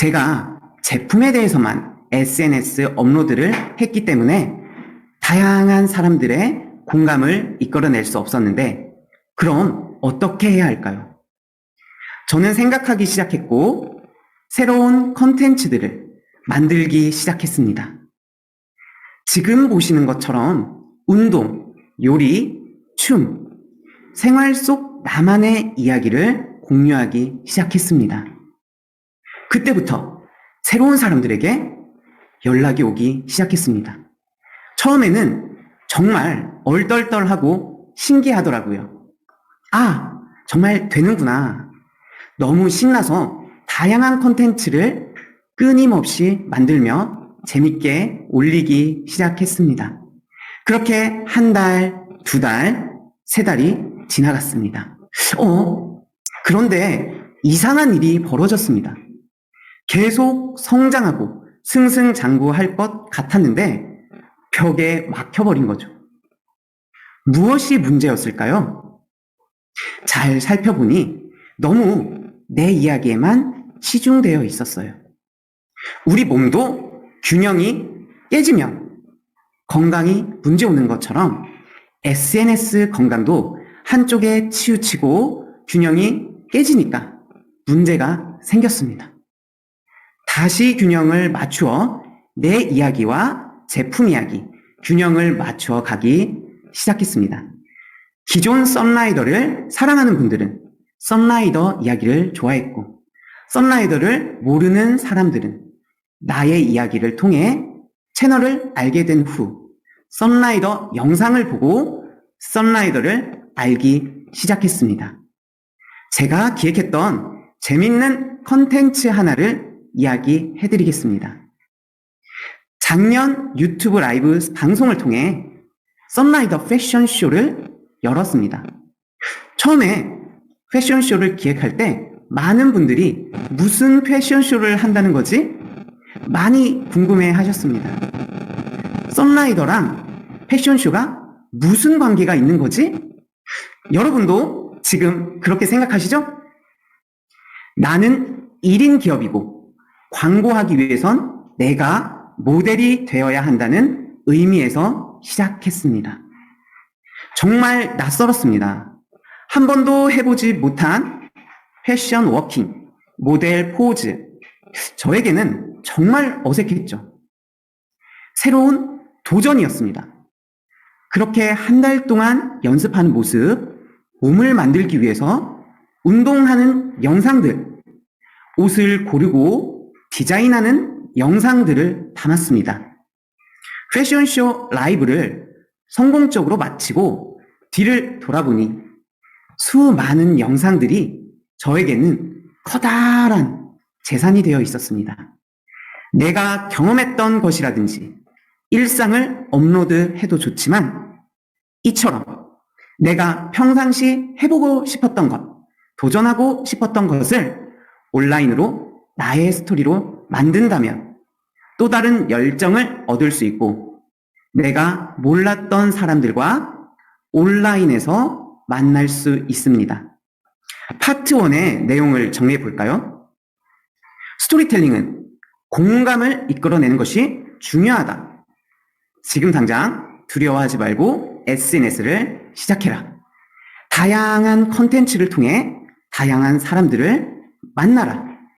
제가 제품에 대해서만 SNS 업로드를 했기 때문에 다양한 사람들의 공감을 이끌어낼 수 없었는데 그럼 어떻게 해야 할까요? 저는 생각하기 시작했고 새로운 컨텐츠들을 만들기 시작했습니다. 지금 보시는 것처럼 운동, 요리, 춤, 생활 속 나만의 이야기를 공유하기 시작했습니다. 그때부터 새로운 사람들에게 연락이 오기 시작했습니다. 처음에는 정말 얼떨떨하고 신기하더라고요. 아, 정말 되는구나. 너무 신나서 다양한 컨텐츠를 끊임없이 만들며 재밌게 올리기 시작했습니다. 그렇게 한 달, 두 달, 세 달이 지나갔습니다. 어, 그런데 이상한 일이 벌어졌습니다. 계속 성장하고 승승장구할 것 같았는데 벽에 막혀버린 거죠. 무엇이 문제였을까요? 잘 살펴보니 너무 내 이야기에만 치중되어 있었어요. 우리 몸도 균형이 깨지면 건강이 문제 오는 것처럼 SNS 건강도 한쪽에 치우치고 균형이 깨지니까 문제가 생겼습니다. 다시 균형을 맞추어 내 이야기와 제품 이야기, 균형을 맞추어 가기 시작했습니다. 기존 썬라이더를 사랑하는 분들은 썬라이더 이야기를 좋아했고, 썬라이더를 모르는 사람들은 나의 이야기를 통해 채널을 알게 된 후, 썬라이더 영상을 보고 썬라이더를 알기 시작했습니다. 제가 기획했던 재밌는 컨텐츠 하나를 이야기 해 드리겠습니다. 작년 유튜브 라이브 방송을 통해 썬라이더 패션쇼를 열었습니다. 처음에 패션쇼를 기획할 때 많은 분들이 무슨 패션쇼를 한다는 거지? 많이 궁금해 하셨습니다. 썬라이더랑 패션쇼가 무슨 관계가 있는 거지? 여러분도 지금 그렇게 생각하시죠? 나는 1인 기업이고 광고하기 위해선 내가 모델이 되어야 한다는 의미에서 시작했습니다. 정말 낯설었습니다. 한 번도 해보지 못한 패션 워킹, 모델 포즈. 저에게는 정말 어색했죠. 새로운 도전이었습니다. 그렇게 한 달 동안 연습하는 모습, 몸을 만들기 위해서 운동하는 영상들, 옷을 고르고 디자인하는 영상들을 담았습니다. 패션쇼 라이브를 성공적으로 마치고 뒤를 돌아보니 수많은 영상들이 저에게는 커다란 재산이 되어 있었습니다. 내가 경험했던 것이라든지 일상을 업로드해도 좋지만 이처럼 내가 평상시 해보고 싶었던 것, 도전하고 싶었던 것을 온라인으로 나의 스토리로 만든다면 또 다른 열정을 얻을 수 있고 내가 몰랐던 사람들과 온라인에서 만날 수 있습니다. 파트 1의 내용을 정리해 볼까요? 스토리텔링은 공감을 이끌어내는 것이 중요하다. 지금 당장 두려워하지 말고 SNS를 시작해라. 다양한 컨텐츠를 통해 다양한 사람들을 만나라.